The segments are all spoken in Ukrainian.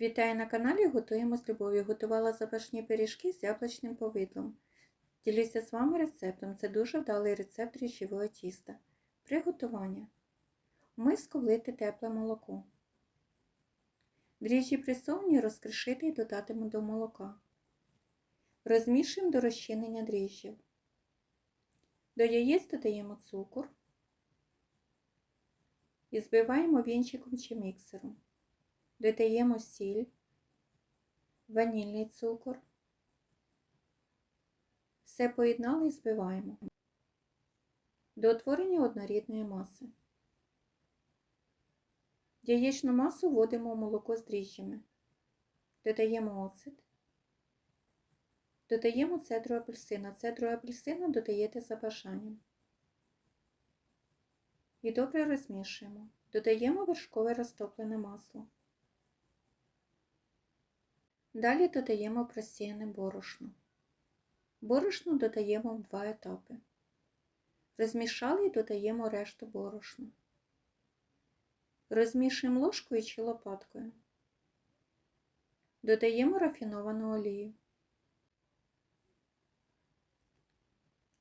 Вітаю на каналі Готуємо з любов'ю. Готувала запашні пиріжки з яблучним повидлом. Ділюся з вами рецептом. Це дуже вдалий рецепт дріжджового тіста. Приготування. Миску влити тепле молоко. Дріжджі присовні розкришити і додатиму до молока. Розмішуємо до розчинення дріжджів. До яєць додаємо цукор і збиваємо вінчиком чи міксером. Додаємо сіль, ванільний цукор. Все поєднали і збиваємо до утворення однорідної маси. Яєчну масу вводимо в молоко з дріжджами. Додаємо оцет. Додаємо цедру апельсина. Цедру апельсина додаєте за бажанням. І добре розмішуємо. Додаємо вершкове розтоплене масло. Далі додаємо просіяне борошно. Борошно додаємо в два етапи. Розмішали і додаємо решту борошна. Розмішуємо ложкою чи лопаткою. Додаємо рафіновану олію.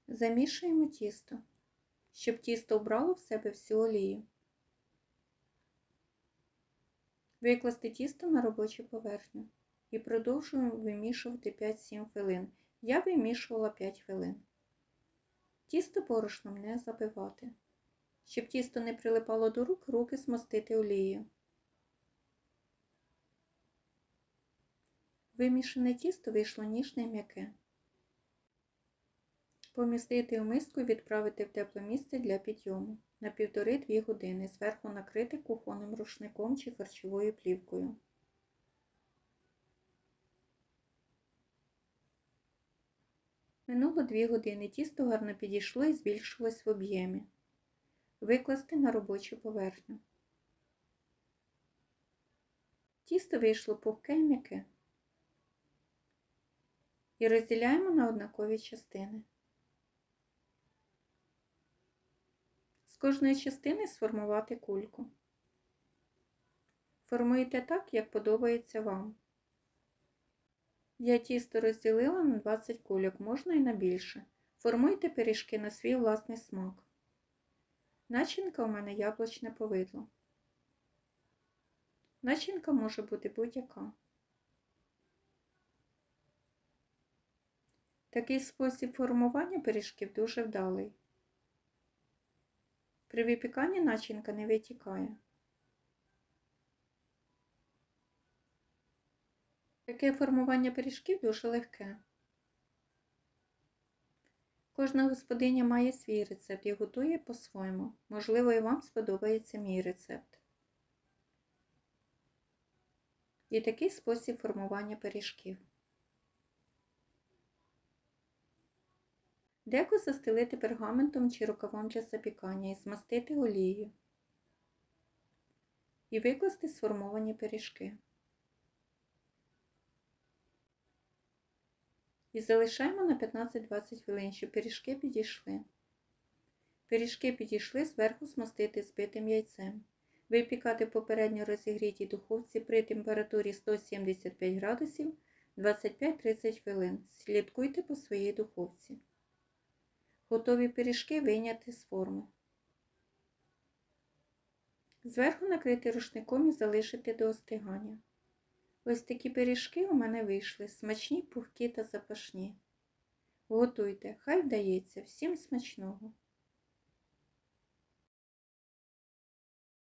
Замішуємо тісто, щоб тісто вбрало в себе всю олію. Викласти тісто на робочу поверхню і продовжуємо вимішувати 5-7 хвилин. Я вимішувала 5 хвилин. Тісто борошном не забивати. Щоб тісто не прилипало до рук, руки змастити олією. Вимішане тісто вийшло ніжне і м'яке. Помістити в миску і відправити в тепле місце для підйому на 1,5-2 години, зверху накрити кухонним рушником чи харчовою плівкою. Минуло 2 години, тісто гарно підійшло і збільшилось в об'ємі. Викласти на робочу поверхню. Тісто вийшло пухке м'яке. І розділяємо на однакові частини. З кожної частини сформувати кульку. Формуйте так, як подобається вам. Я тісто розділила на 20 кульок, можна і на більше. Формуйте пиріжки на свій власний смак. Начинка у мене яблучне повидло. Начинка може бути будь-яка. Такий спосіб формування пиріжків дуже вдалий. При випіканні начинка не витікає. Таке формування пиріжків дуже легке. Кожна господиня має свій рецепт і готує по-своєму. Можливо, і вам сподобається мій рецепт. І такий спосіб формування пиріжків. Деко застелити пергаментом чи рукавом для запікання і змастити олією. І викласти сформовані пиріжки. І залишаємо на 15-20 хвилин, щоб пиріжки підійшли. Пиріжки підійшли, зверху змастити збитим яйцем. Випікати попередньо розігрітій духовці при температурі 175 градусів 25-30 хвилин. Слідкуйте по своїй духовці. Готові пиріжки вийняти з форми. Зверху накрити рушником і залишити до остигання. Ось такі пиріжки у мене вийшли, смачні, пухкі та запашні. Готуйте, хай вдається, всім смачного!